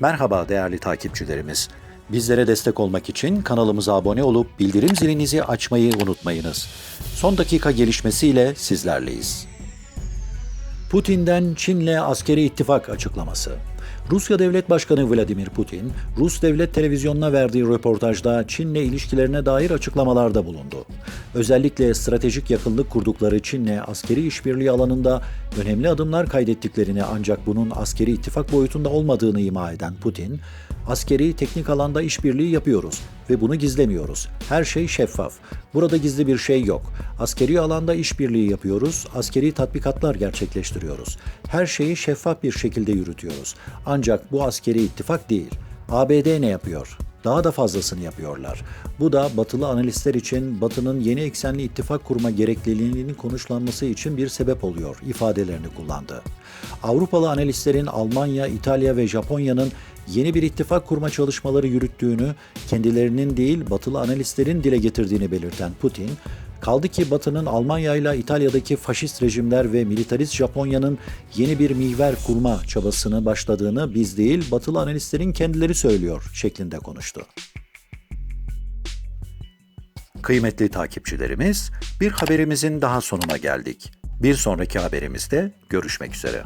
Merhaba değerli takipçilerimiz. Bizlere destek olmak için kanalımıza abone olup bildirim zilinizi açmayı unutmayınız. Son dakika gelişmesiyle sizlerleyiz. Putin'den Çin'le askeri ittifak açıklaması. Rusya Devlet Başkanı Vladimir Putin, Rus devlet televizyonuna verdiği röportajda Çin'le ilişkilerine dair açıklamalarda bulundu. Özellikle stratejik yakınlık kurdukları Çin'le askeri işbirliği alanında önemli adımlar kaydettiklerini ancak bunun askeri ittifak boyutunda olmadığını ima eden Putin, askeri teknik alanda işbirliği yapıyoruz ve bunu gizlemiyoruz. Her şey şeffaf. Burada gizli bir şey yok. Askeri alanda işbirliği yapıyoruz, askeri tatbikatlar gerçekleştiriyoruz. Her şeyi şeffaf bir şekilde yürütüyoruz. Ancak bu askeri ittifak değil. ABD ne yapıyor? Daha da fazlasını yapıyorlar. Bu da batılı analistler için Batı'nın yeni eksenli ittifak kurma gerekliliğinin konuşlanması için bir sebep oluyor ifadelerini kullandı. Avrupalı analistlerin Almanya, İtalya ve Japonya'nın yeni bir ittifak kurma çalışmaları yürüttüğünü, kendilerinin değil batılı analistlerin dile getirdiğini belirten Putin, Kaldı ki Batı'nın Almanya ile İtalya'daki faşist rejimler ve militarist Japonya'nın yeni bir mihver kurma çabasını başladığını biz değil Batılı analistlerin kendileri söylüyor şeklinde konuştu. Kıymetli takipçilerimiz, bir haberimizin daha sonuna geldik. Bir sonraki haberimizde görüşmek üzere.